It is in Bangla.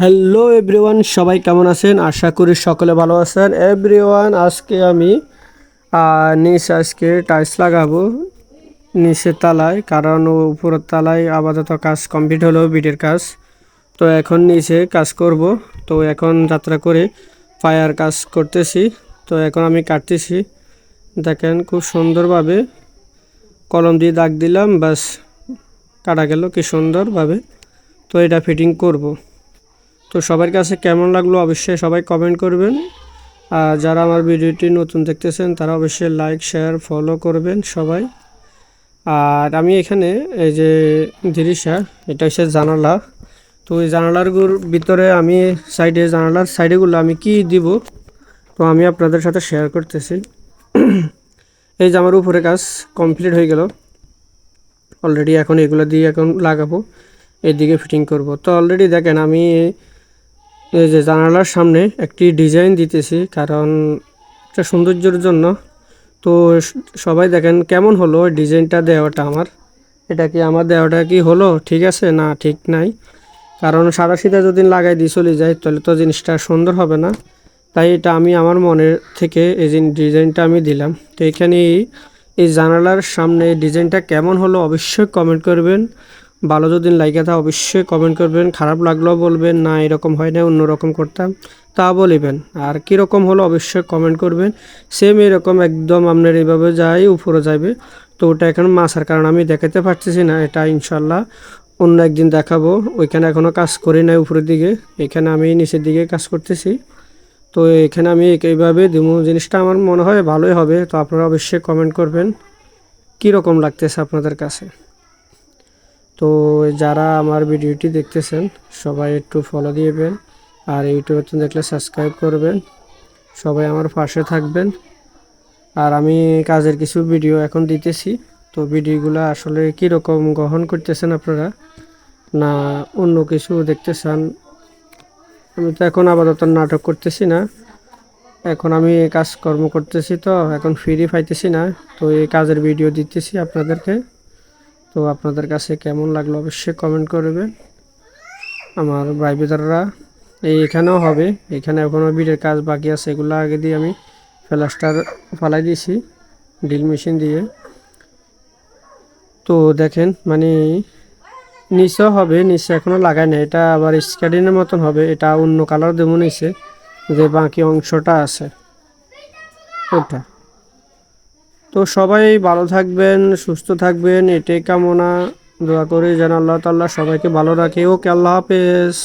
হ্যালো এভরিওয়ান সবাই কেমন আছেন? আশা করি সকলে ভালো আছেন। এভরিওয়ান আজকে আমি নিচে আজকে টাইলস লাগাবো। নিচের তালায়, কারণ উপরের তালায় আপাতত কাজ কমপ্লিট হলো বিটের কাজ। তো এখন নিচে কাজ করব। তো এখন যাত্রা করে ফায়ার কাজ করতেছি। তো এখন আমি কাটতেছি। দেখেন খুব সুন্দরভাবে কলম দিয়ে দাগ দিলাম বাস কাটা গেল, কি সুন্দরভাবে। তো এটা ফিটিং করব। তো সবার কাছে কেমন লাগল অবশ্যই সবাই কমেন্ট করবেন। আর যারা আমার ভিডিওটি নতুন দেখতেছেন, তারা অবশ্যই লাইক শেয়ার ফলো করবেন সবাই। আর আমি এখানে এই যে দিরিশা এটা হচ্ছে জানালা। তো এই জানালারগুলোর ভিতরে আমি সাইডে জানালার সাইডেগুলো আমি কি দিব, তো আমি আপনাদের সাথে শেয়ার করতেছি। এই যে আমার উপরে কাজ কমপ্লিট হয়ে গেল। অলরেডি এখন এগুলো দিয়ে এখন লাগাবো। এদিকে ফিটিং করব। তো অলরেডি দেখেন আমি এই যে জানালার সামনে একটি ডিজাইন দিতেছি, কারণ একটা সৌন্দর্যের জন্য। তো সবাই দেখেন কেমন হলো ডিজাইনটা দেওয়াটা আমার। এটা কি আমার দেওয়াটা কি হলো, ঠিক আছে? না, ঠিক নাই। কারণ সাদা সিধা যদি লাগাই দিয়ে চলে যায়, তাহলে তো জিনিসটা সুন্দর হবে না। তাই এটা আমি আমার মনের থেকে এই ডিজাইনটা আমি দিলাম। তো এখানে এই জানালার সামনে ডিজাইনটা কেমন হলো অবশ্যই কমেন্ট করবেন। ভালো যদি লাইকে তা অবশ্যই কমেন্ট করবেন। খারাপ লাগলেও বলবেন, না, এরকম হয় না অন্যরকম করতাম। তা বলিবেন। আর কীরকম হলো, অবশ্যই কমেন্ট করবেন। সেম এরকম একদম আপনার এইভাবে যাই, উপরে যাবে তো ওটা এখন মাছার কারণ, আমি দেখাতে পারতেছি না। এটা ইনশাল্লাহ অন্য একদিন দেখাবো। ওইখানে এখনও কাজ করি নাই উপরের দিকে। এখানে আমি নিচের দিকে কাজ করতেছি। তো এখানে আমি এইভাবে দিব জিনিসটা আমার মনে হয় ভালোই হবে। তো আপনারা অবশ্যই কমেন্ট করবেন। কীরকম লাগতেছে আপনাদের কাছে? তো যারা আমার ভিডিওটি দেখতেছেন, সবাই একটু ফলো দিবেন আর ইউটিউবে তো দেখলে সাবস্ক্রাইব করবেন। সবাই আমার পাশে থাকবেন। আর আমি কাজের কিছু ভিডিও এখন দিতেছি। তো ভিডিওগুলো আসলে কীরকম গ্রহণ করতেছেন আপনারা না অন্য কিছু দেখতে চান? আমি তো এখন আপাতত নাটক করতেছি না। এখন আমি কাজকর্ম করতেছি তো, এখন ফ্রি পাইতেছি না। তো এই কাজের ভিডিও দিতেছি আপনাদেরকে। তো আপনাদের কাছে কেমন লাগল অবশ্যই কমেন্ট করবেন আমার ভাই বিদাররা এই এখানেও হবে। এখানে এখনও বিটের কাজ বাকি আছে, এগুলো আগে দিয়ে আমি প্লাস্টার ফালাই দিয়েছি, ড্রিল মেশিন দিয়ে। তো দেখেন মানে নিচেও হবে, নিচে এখনও লাগায় না এটা আবার স্ক্যাডিনের মতন হবে, এটা অন্য কালার দেবো নিচে, যে বাকি অংশটা আছে। ওটা। তো সবাই ভালো থাকবেন, সুস্থ থাকবেন, এটাই কামনা। দোয়া করে যেন আল্লাহ তাল্লাহ সবাইকে ভালো রাখে। ওকে, আল্লাহ হাফেজ।